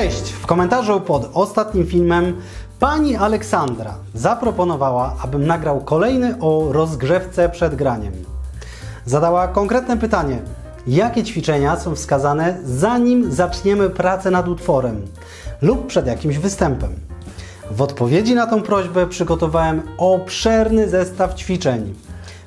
Cześć! W komentarzu pod ostatnim filmem pani Aleksandra zaproponowała, abym nagrał kolejny o rozgrzewce przed graniem. Zadała konkretne pytanie: jakie ćwiczenia są wskazane zanim zaczniemy pracę nad utworem lub przed jakimś występem? W odpowiedzi na tą prośbę przygotowałem obszerny zestaw ćwiczeń.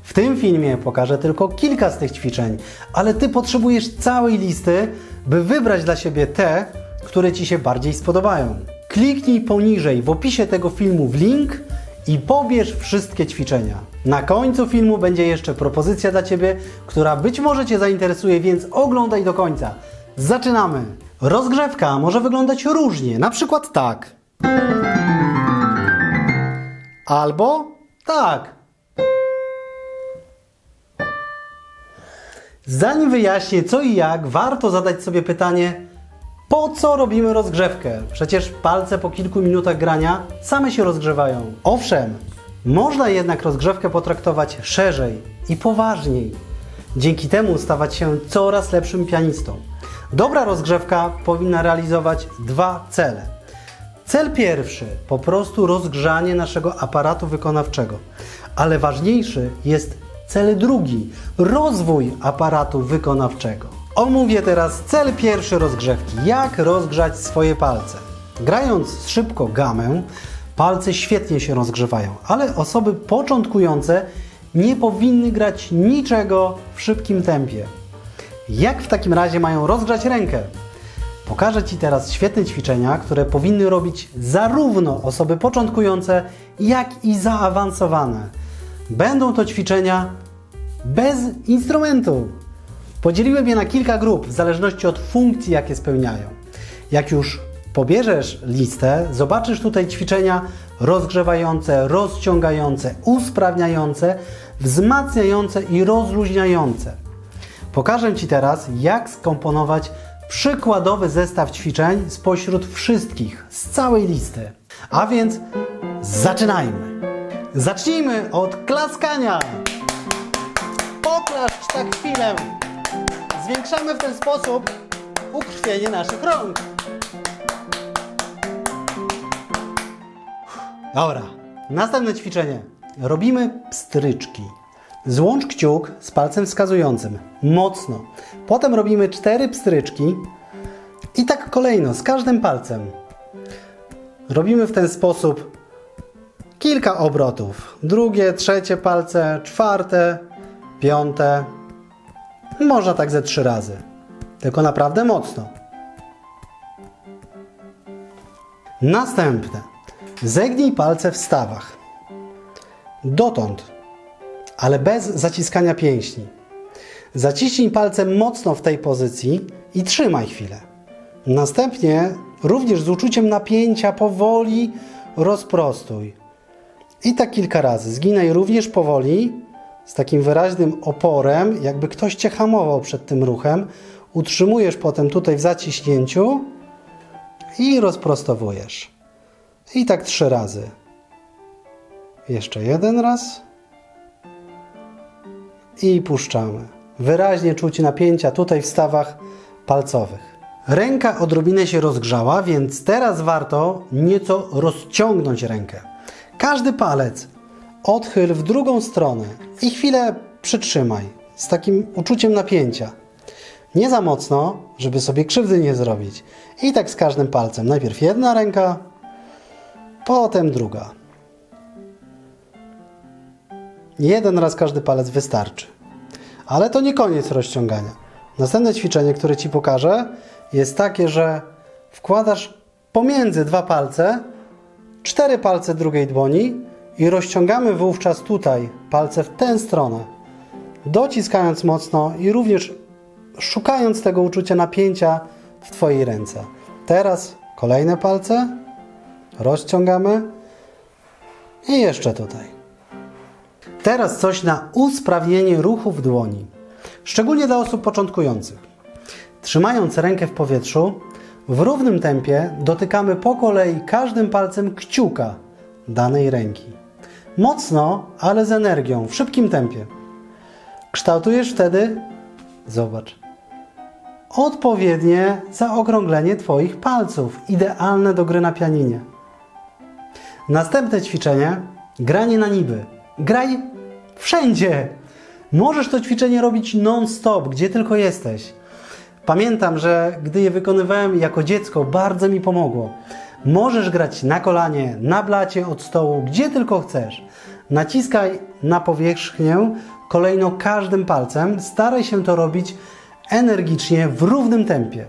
W tym filmie pokażę tylko kilka z tych ćwiczeń, ale Ty potrzebujesz całej listy, by wybrać dla siebie te, które Ci się bardziej spodobają. Kliknij poniżej w opisie tego filmu w link i pobierz wszystkie ćwiczenia. Na końcu filmu będzie jeszcze propozycja dla Ciebie, która być może Cię zainteresuje, więc oglądaj do końca. Zaczynamy! Rozgrzewka może wyglądać różnie, na przykład tak. Albo tak. Zanim wyjaśnię co i jak, warto zadać sobie pytanie, po co robimy rozgrzewkę? Przecież palce po kilku minutach grania same się rozgrzewają. Owszem, można jednak rozgrzewkę potraktować szerzej i poważniej. Dzięki temu stawać się coraz lepszym pianistą. Dobra rozgrzewka powinna realizować dwa cele. Cel pierwszy po prostu rozgrzanie naszego aparatu wykonawczego, ale ważniejszy jest cel drugi rozwój aparatu wykonawczego. Omówię teraz cel pierwszy rozgrzewki jak rozgrzać swoje palce. Grając szybko gamę, palce świetnie się rozgrzewają, ale osoby początkujące nie powinny grać niczego w szybkim tempie. Jak w takim razie mają rozgrzać rękę? Pokażę Ci teraz świetne ćwiczenia, które powinny robić zarówno osoby początkujące, jak i zaawansowane. Będą to ćwiczenia bez instrumentu. Podzieliłem je na kilka grup w zależności od funkcji, jakie spełniają. Jak już pobierzesz listę, zobaczysz tutaj ćwiczenia rozgrzewające, rozciągające, usprawniające, wzmacniające i rozluźniające. Pokażę Ci teraz, jak skomponować przykładowy zestaw ćwiczeń spośród wszystkich, z całej listy. A więc zaczynajmy! Zacznijmy od klaskania! Poklaszcz tak chwilę! Zwiększamy w ten sposób ukrwienie naszych rąk. Dobra, następne ćwiczenie. Robimy pstryczki. Złącz kciuk z palcem wskazującym. Mocno. Potem robimy cztery pstryczki i tak kolejno, z każdym palcem. Robimy w ten sposób kilka obrotów. Drugie, trzecie palce, czwarte, piąte. Można tak ze trzy razy. Tylko naprawdę mocno. Następne. Zegnij palce w stawach. Dotąd, ale bez zaciskania pięśni. Zaciśnij palcem mocno w tej pozycji i trzymaj chwilę. Następnie, również z uczuciem napięcia, powoli rozprostuj. I tak kilka razy. Zginaj również powoli, z takim wyraźnym oporem, jakby ktoś cię hamował przed tym ruchem. Utrzymujesz potem tutaj w zaciśnięciu i rozprostowujesz. I tak trzy razy. Jeszcze jeden raz. I puszczamy. Wyraźnie czuć napięcia tutaj w stawach palcowych. Ręka odrobinę się rozgrzała, więc teraz warto nieco rozciągnąć rękę. Każdy palec odchyl w drugą stronę i chwilę przytrzymaj z takim uczuciem napięcia. Nie za mocno, żeby sobie krzywdy nie zrobić. I tak z każdym palcem. Najpierw jedna ręka, potem druga. Jeden raz każdy palec wystarczy. Ale to nie koniec rozciągania. Następne ćwiczenie, które Ci pokażę, jest takie, że wkładasz pomiędzy dwa palce cztery palce drugiej dłoni i rozciągamy wówczas tutaj palce w tę stronę, dociskając mocno i również szukając tego uczucia napięcia w Twojej ręce. Teraz kolejne palce rozciągamy i jeszcze tutaj. Teraz coś na usprawnienie ruchów dłoni, szczególnie dla osób początkujących. Trzymając rękę w powietrzu, w równym tempie dotykamy po kolei każdym palcem kciuka danej ręki. Mocno, ale z energią, w szybkim tempie. Kształtujesz wtedy, zobacz, odpowiednie zaokrąglenie Twoich palców, idealne do gry na pianinie. Następne ćwiczenie granie na niby. Graj wszędzie. Możesz to ćwiczenie robić non-stop, gdzie tylko jesteś. Pamiętam, że gdy je wykonywałem jako dziecko, bardzo mi pomogło. Możesz grać na kolanie, na blacie od stołu, gdzie tylko chcesz. Naciskaj na powierzchnię kolejno każdym palcem. Staraj się to robić energicznie, w równym tempie.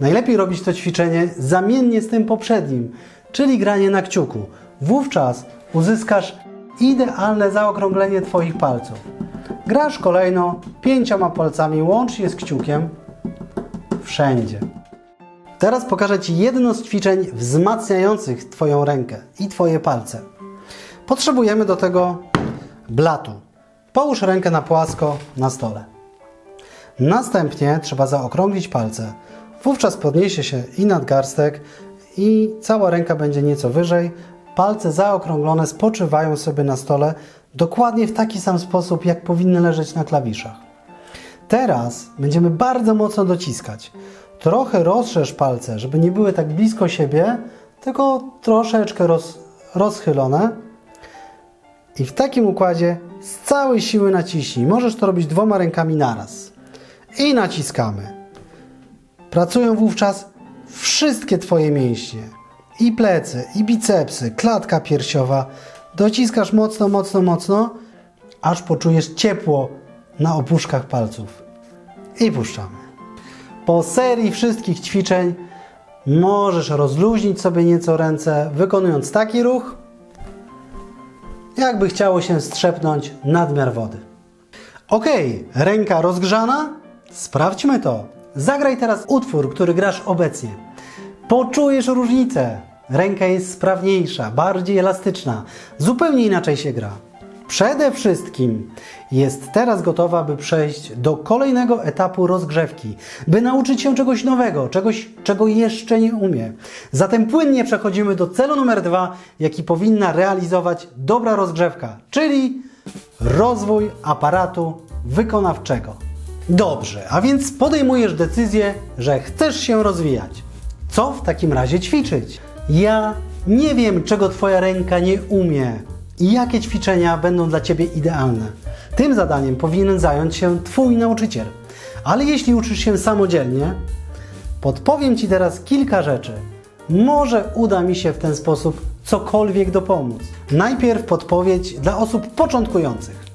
Najlepiej robić to ćwiczenie zamiennie z tym poprzednim, czyli granie na kciuku. Wówczas uzyskasz idealne zaokrąglenie Twoich palców. Grasz kolejno pięcioma palcami łącznie z kciukiem wszędzie. Teraz pokażę Ci jedno z ćwiczeń wzmacniających Twoją rękę i Twoje palce. Potrzebujemy do tego blatu. Połóż rękę na płasko na stole. Następnie trzeba zaokrąglić palce. Wówczas podniesie się i nadgarstek i cała ręka będzie nieco wyżej. Palce zaokrąglone spoczywają sobie na stole dokładnie w taki sam sposób, jak powinny leżeć na klawiszach. Teraz będziemy bardzo mocno dociskać. Trochę rozszerz palce, żeby nie były tak blisko siebie, tylko troszeczkę roz, rozchylone. I w takim układzie z całej siły naciśnij. Możesz to robić dwoma rękami naraz. I naciskamy. Pracują wówczas wszystkie Twoje mięśnie. I plecy, i bicepsy, klatka piersiowa. Dociskasz mocno, mocno, mocno, aż poczujesz ciepło na opuszkach palców. I puszczamy. Po serii wszystkich ćwiczeń możesz rozluźnić sobie nieco ręce, wykonując taki ruch, jakby chciało się strzepnąć nadmiar wody. Ok, ręka rozgrzana? Sprawdźmy to. Zagraj teraz utwór, który grasz obecnie. Poczujesz różnicę. Ręka jest sprawniejsza, bardziej elastyczna, zupełnie inaczej się gra. Przede wszystkim jest teraz gotowa, by przejść do kolejnego etapu rozgrzewki, by nauczyć się czegoś nowego, czegoś, czego jeszcze nie umie. Zatem płynnie przechodzimy do celu numer dwa, jaki powinna realizować dobra rozgrzewka, czyli rozwój aparatu wykonawczego. Dobrze, a więc podejmujesz decyzję, że chcesz się rozwijać. Co w takim razie ćwiczyć? Ja nie wiem, czego Twoja ręka nie umie i jakie ćwiczenia będą dla Ciebie idealne. Tym zadaniem powinien zająć się Twój nauczyciel. Ale jeśli uczysz się samodzielnie, podpowiem Ci teraz kilka rzeczy. Może uda mi się w ten sposób cokolwiek dopomóc. Najpierw podpowiedź dla osób początkujących.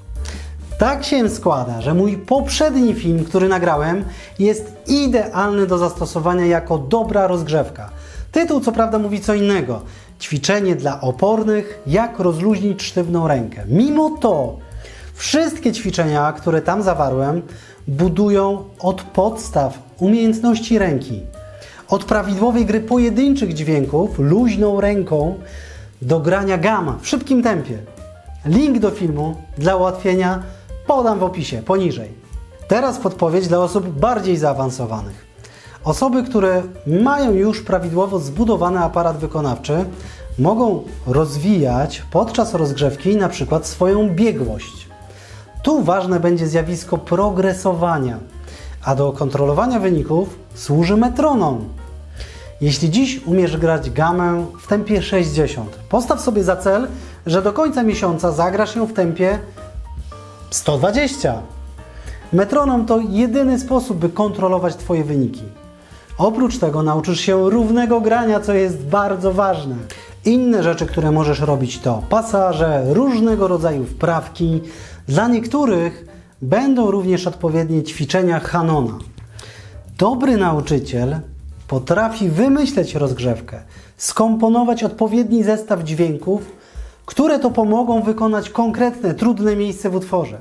Tak się składa, że mój poprzedni film, który nagrałem, jest idealny do zastosowania jako dobra rozgrzewka. Tytuł co prawda mówi co innego. Ćwiczenie dla opornych, jak rozluźnić sztywną rękę. Mimo to wszystkie ćwiczenia, które tam zawarłem, budują od podstaw umiejętności ręki. Od prawidłowej gry pojedynczych dźwięków luźną ręką do grania gama w szybkim tempie. Link do filmu dla ułatwienia podam w opisie poniżej. Teraz podpowiedź dla osób bardziej zaawansowanych. Osoby, które mają już prawidłowo zbudowany aparat wykonawczy, mogą rozwijać podczas rozgrzewki na przykład swoją biegłość. Tu ważne będzie zjawisko progresowania, a do kontrolowania wyników służy metronom. Jeśli dziś umiesz grać gamę w tempie 60, postaw sobie za cel, że do końca miesiąca zagrasz ją w tempie 120. Metronom to jedyny sposób, by kontrolować Twoje wyniki. Oprócz tego nauczysz się równego grania, co jest bardzo ważne. Inne rzeczy, które możesz robić to pasaże, różnego rodzaju wprawki. Dla niektórych będą również odpowiednie ćwiczenia Hanona. Dobry nauczyciel potrafi wymyśleć rozgrzewkę, skomponować odpowiedni zestaw dźwięków, które to pomogą wykonać konkretne, trudne miejsce w utworze.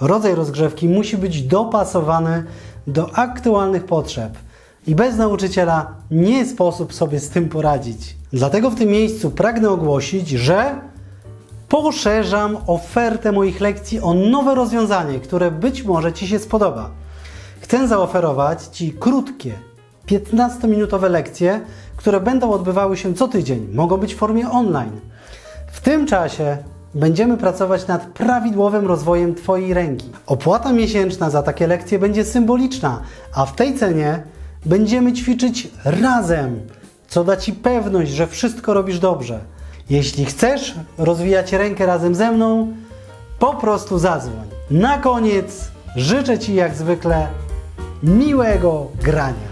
Rodzaj rozgrzewki musi być dopasowany do aktualnych potrzeb i bez nauczyciela nie sposób sobie z tym poradzić. Dlatego w tym miejscu pragnę ogłosić, że poszerzam ofertę moich lekcji o nowe rozwiązanie, które być może Ci się spodoba. Chcę zaoferować Ci krótkie, 15-minutowe lekcje, które będą odbywały się co tydzień. Mogą być w formie online. W tym czasie będziemy pracować nad prawidłowym rozwojem Twojej ręki. Opłata miesięczna za takie lekcje będzie symboliczna, a w tej cenie będziemy ćwiczyć razem, co da Ci pewność, że wszystko robisz dobrze. Jeśli chcesz rozwijać rękę razem ze mną, po prostu zadzwoń. Na koniec życzę Ci jak zwykle miłego grania.